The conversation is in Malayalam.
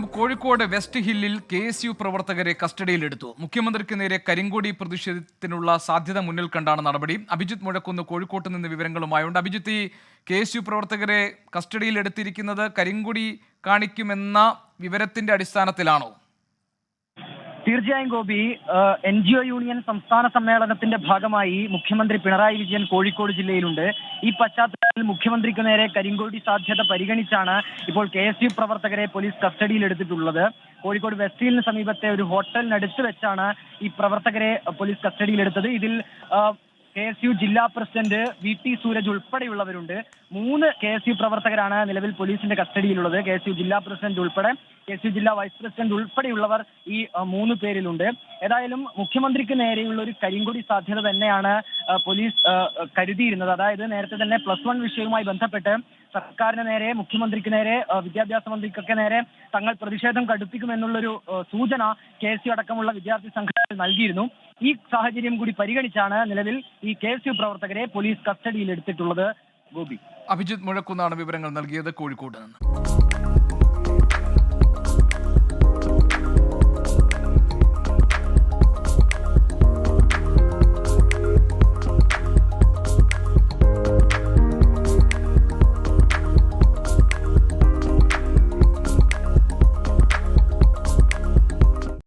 കോഴിക്കോട് വെസ്റ്റ് ഹില്ലിൽ കെ എസ് യു പ്രവർത്തകരെ കസ്റ്റഡിയിലെടുത്തു. മുഖ്യമന്ത്രിക്ക് നേരെ കരിങ്കൊടി പ്രതിഷേധത്തിനുള്ള സാധ്യത മുന്നിൽ കണ്ടാണ് നടപടി. അഭിജിത്ത് മുഴക്കുന്ന് കോഴിക്കോട്ട് നിന്ന് വിവരങ്ങളുമായുണ്ട്. അഭിജിത്ത് ഈ കെ എസ് യു പ്രവർത്തകരെ കസ്റ്റഡിയിലെടുത്തിരിക്കുന്നത് കരിങ്കൊടി കാണിക്കുമെന്ന വിവരത്തിന്റെ അടിസ്ഥാനത്തിലാണോ? തീർച്ചയായും Gopi N G O union സംസ്ഥാന സമ്മേളനത്തിന്റെ ഭാഗമായി മുഖ്യമന്ത്രി പിണറായി വിജയൻ കോഴിക്കോട് ജില്ലയിലുണ്ട്. ഈ പശ്ചാത്തലത്തിൽ മുഖ്യമന്ത്രിക്ക് നേരെ കരിങ്കോടി സാധ്യത പരിഗണിച്ചാണ് ഇപ്പോൾ കെ എസ് യു പ്രവർത്തകരെ പോലീസ് കസ്റ്റഡിയിൽ എടുത്തിട്ടുള്ളത്. കോഴിക്കോട് വെസ്റ്റീലിന് സമീപത്തെ ഒരു ഹോട്ടലിനടുത്ത് വെച്ചാണ് ഈ പ്രവർത്തകരെ പോലീസ് കസ്റ്റഡിയിലെടുത്തത് ഇതിൽ കെ എസ് യു ജില്ലാ പ്രസിഡന്റ് വി ടി സൂരജ് ഉൾപ്പെടെയുള്ളവരുണ്ട്. മൂന്ന് കെ എസ് യു പ്രവർത്തകരാണ് നിലവിൽ പോലീസിന്റെ കസ്റ്റഡിയിലുള്ളത്. കെ എസ് യു ജില്ലാ പ്രസിഡന്റ് ഉൾപ്പെടെ കെ എസ് ജില്ലാ വൈസ് പ്രസിഡന്റ് ഉൾപ്പെടെയുള്ളവർ ഈ മൂന്ന് പേരിലുണ്ട്. ഏതായാലും മുഖ്യമന്ത്രിക്ക് നേരെയുള്ള ഒരു കരിങ്കൊടി സാധ്യത തന്നെയാണ് പോലീസ് കരുതിയിരുന്നത്. അതായത് നേരത്തെ തന്നെ പ്ലസ് വൺ വിഷയവുമായി ബന്ധപ്പെട്ട് സർക്കാരിന് നേരെ മുഖ്യമന്ത്രിക്ക് നേരെ വിദ്യാഭ്യാസ മന്ത്രിക്കൊക്കെ നേരെ തങ്ങൾ പ്രതിഷേധം കടുപ്പിക്കുമെന്നുള്ളൊരു സൂചന കെ എസ് യു അടക്കമുള്ള വിദ്യാർത്ഥി സംഘടനകൾ നൽകിയിരുന്നു. ഈ സാഹചര്യം കൂടി പരിഗണിച്ചാണ് നിലവിൽ ഈ കെ എസ് യു പ്രവർത്തകരെ പോലീസ് കസ്റ്റഡിയിൽ എടുത്തിട്ടുള്ളത് ഗോപി. അഭിജിത്ത് മുഴക്കുന്നാണ് വിവരങ്ങൾ നൽകിയത് കോഴിക്കോട്ട് നിന്ന്.